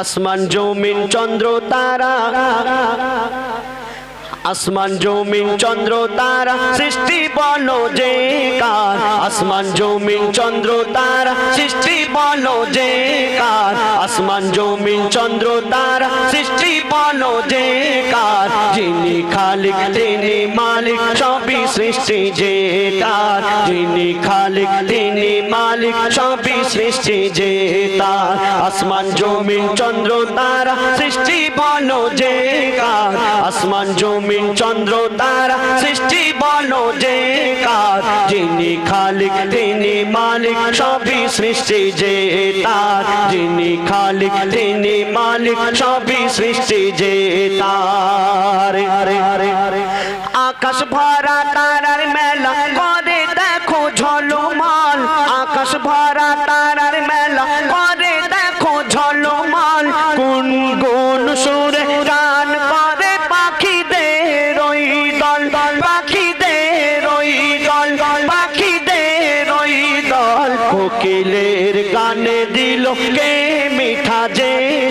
আসমান জমিন চন্দ্র তারা। আসমান জমিন চন্দ্র তারা সৃষ্টি বলো যে কার আসমান জমিন চন্দ্র তারা সৃষ্টি বলো যে কার আসমান জমিন চন্দ্র তারা সৃষ্টি বলো যে কার যিনি খালিক তিনি মালিক সবই সৃষ্টি যে তার যিনি খালিক তিনি মালিক সবই সৃষ্টি যে তার আসমান জমিন চন্দ্র তারা সৃষ্টি বলো যে কার আসমান জমিন চন্দ্র তারা সৃষ্টি বলো যে কার যিনি খালিক তিনি মালিক সবই সৃষ্টি যে তার যিনি খালিক তিনি মালিক সবই সৃষ্টি যে তার আকাশ ভরা তারার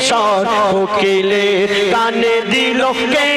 যে স্বর কানে দিল কে?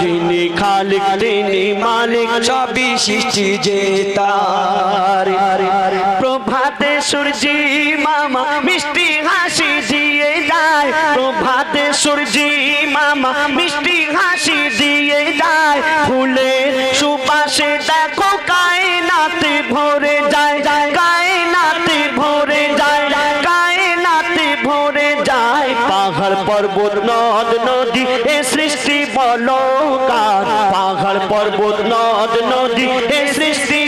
যিনি খালিক, তিনি মালিক, সবই সৃষ্টি যে তার। প্রভাতে সূর্যি মামা, মিষ্টি হাসি দিয়ে যায়। প্রভাতে সূর্যি মামা, মিষ্টি হাসি দিয়ে যায়। ফুলের সুপাশে দেখো কায়নাতে ভরে পাহাড় পর্বত নদ নদী এ সৃষ্টি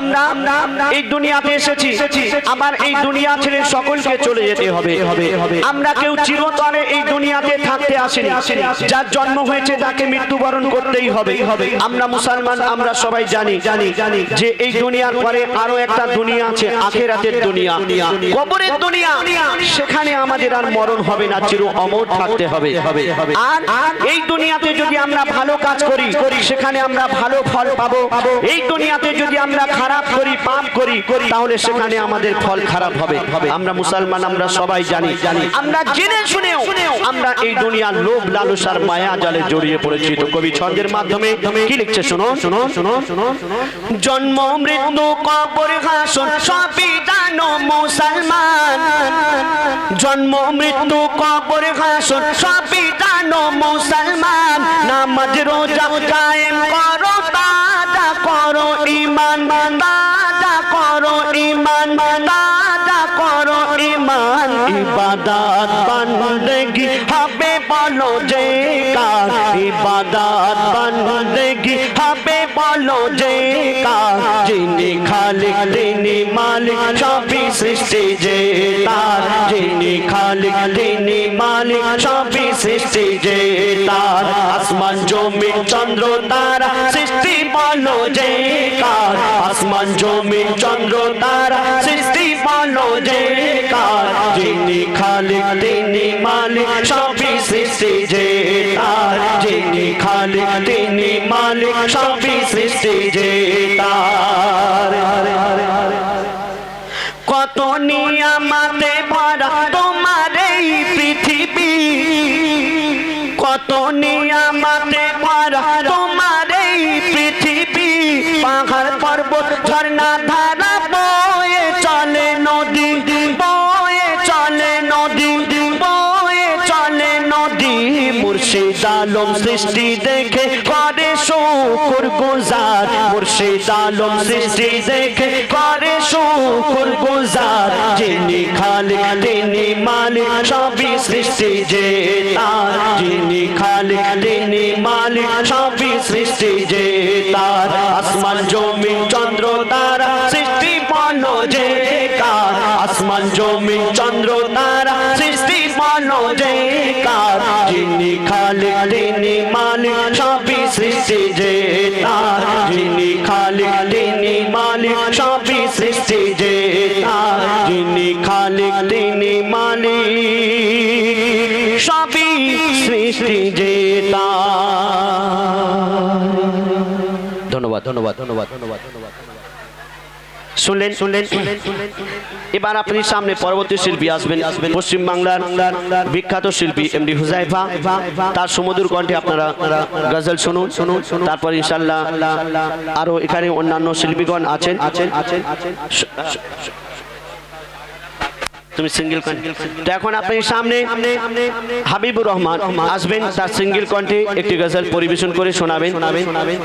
আমরা এই দুনিয়াতে এসেছি। আবার এই দুনিয়া ছেড়ে সকলকে চলে যেতে হবে। আমরা কেউ চিরতরে এই দুনিয়াতে থাকতে আসেনি। যার জন্ম হয়েছে তাকে মৃত্যুবরণ করতেই হবে। আমরা মুসলমান আমরা সবাই জানি জানি জানি যে এই দুনিয়ার পরে আরও একটা দুনিয়া আছে আখেরাতের দুনিয়া। কবরের দুনিয়া। সেখানে আমাদের আর মরণ হবে না চির অমর থাকতে হবে। আর এই দুনিয়াতে যদি আমরা ভালো কাজ করি সেখানে আমরা ভালো ফল পাবো। এই দুনিয়াতে যদি আমরা খারাপ করি, পাপ করি, তাহলে সেখানে আমাদের ফল খারাপ হবে। আমরা মুসলমান, আমরা সবাই জানি। আমরা জেনে শুনেও আমরা এই দুনিয়ার লোভ লালসার মায়া জালে জড়িয়ে পড়েছি। তো কবি ছন্দের মাধ্যমে কি লিখছে শোনো শোনো শোনো শোনো জন্ম, মৃত্যু, কবর হাসন সবই জানো মুসলমান। জন্ম, মৃত্যু, কবর হাসন সবই জানো মুসলমান। নামাজ, রোজা কায়েম করো ইমান দাদা করো ইমান দাদা করো ইমান। ইবাদাত বান্দেগি হবে বলো যে কার। ইবাদাত বান্দেগি বলো যে কার যিনি খালিক তিনি মালিক সবই সৃষ্টি যে তার যিনি খালিক তিনি মালিক সবই সৃষ্টি যে তার আসমান জমিন চন্দ্র তারা সৃষ্টি বলো যে কার আসমান জমিন চন্দ্র তারা সৃষ্টি বলো যে কার যিনি খালিক তিনি মালিক সবই সৃষ্টি যে তার যিনি খালিক তিনি মালিক, সবই সৃষ্টি যে কত নিয়ামাতে ভরা তোমার এই পৃথিবী। কত নিয়ামাতে ভরা তোমার এই পৃথিবী। পাহাড় পর্বত ঝর্ণা ধারা বয়ে চলে নদী বয়ে আলম সৃষ্টি দেখে করে শুকুর গুজার মুর্শিদ আলম সৃষ্টি দেখে করে শুকুর গুজার যিনি খালিক, তিনি মালিক, সবই সৃষ্টি যে তার। যিনি খালিক, তিনি মালিক, সবই সৃষ্টি যে তার। আসমান, জমিন, চন্দ্র, তারা সৃষ্টি পান যে কার। আসমান, জমিন, চন্দ্র, তারা সৃষ্টি পান যে কার যিনি খালিক, তিনি মালিক, সবই সৃষ্টি যে তার। যিনি খালিক, তিনি মালিক, সবই সৃষ্টি যে তার। যিনি খালিক, তিনি মালিক, সবই সৃষ্টি যে তার। ধন্যবাদ ধন্যবাদ ধন্যবাদ ধন্যবাদ ধন্যবাদ। শুনলেন শুনলেন এবার আপনি সামনে পরবর্তী শিল্পী আসবেন পশ্চিম বাংলার বিখ্যাত শিল্পী এমডি হুজাইফা। তার সুমধুর কণ্ঠে আপনারা গজল শুনুন শুনুন তারপর ইনশাল্লাহ আরও এখানে অন্যান্য শিল্পীগণ আছেন। আছেন আছেন তুমি সিঙ্গেল তো এখন আপনি সামনে হাবিবুর রহমান আসবেন। তার সিঙ্গেল কণ্ঠে একটি গজল পরিবেশন করে শোনাবেন শোনাবেন শোনাবেন।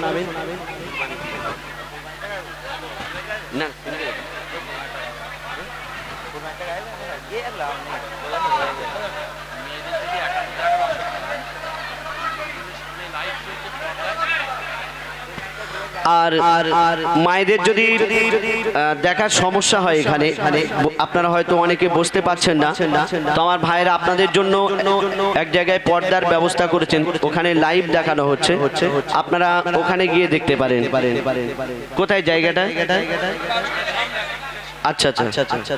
আর আর আর মায়েদের যদি দেখার সমস্যা হয় এখানে ব- আপনারা হয়তো অনেকে বসতে পারছেন না। তো আমার ভাইরা আপনাদের জন্য এক জায়গায় পর্দার ব্যবস্থা করেছেন। ওখানে লাইভ দেখানো হচ্ছে। আপনারা ওখানে গিয়ে দেখতে পারেন। কোথায় জায়গাটা? আচ্ছা আচ্ছা। আচ্ছা আচ্ছা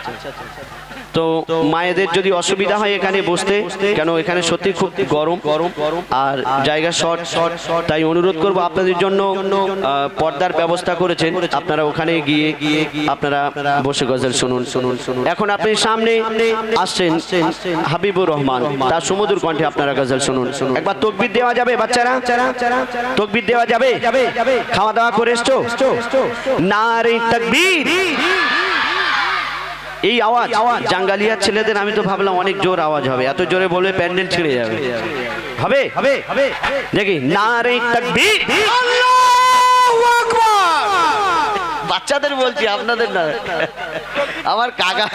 তো মায়েদের যদি অসুবিধা হয় এখানে বসতে কেন এখানে সত্যি খুব গরম গরম আর জায়গা শর্ট শর্ট তাই অনুরোধ করব আপনাদের জন্য পর্দার ব্যবস্থা করেছেন। আপনারা ওখানে গিয়ে গিয়ে আপনারা বসে গজল শুনুন। শুনুন শুনুন এখন আপনি সামনে আসছেন হাবিবুর রহমান তার সুমধুর কণ্ঠে আপনারা গজল শুনুন। শুনুন একবার তকবির দেওয়া যাবে বাচ্চারা? তকবির দেওয়া যাবে? খাওয়া দাওয়া করে এসছো? না রে তকবীর। এই আওয়াজ জাঙ্গালিয়ার ছেলেদের আমি তো ভাবলাম অনেক জোর আওয়াজ হবে। এত জোরে বলবে প্যান্ডেল ছিঁড়ে যাবে। হবে? হবে হবে। দেখি না রে তাকবীর বাচ্চাদের বলছি আপনাদের না। আমার কাকা।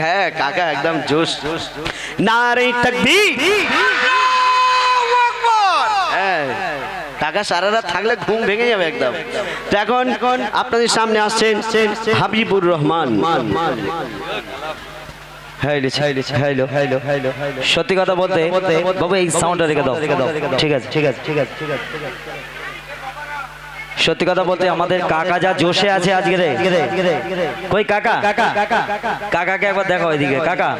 হ্যাঁ কাকা একদম জোশ। না রে তাকবীর হ্যাঁ কাকা সারা রাত থাকলে ঘুম ভেঙে যাবে একদম। এখন আপনাদের সামনে আসছেন হাবিবুর রহমান। সত্যি কথা বলতে, বাবু, এই সাউন্ডটা রেখে দাও। ঠিক আছে ঠিক আছে ঠিক আছে ঠিক আছে। সত্যি কথা বলতে আমাদের কাকা যা জোশে আছে আজকে রে। কই কাকা? কাকাকে একবার দেখো ওইদিকে, কাকা।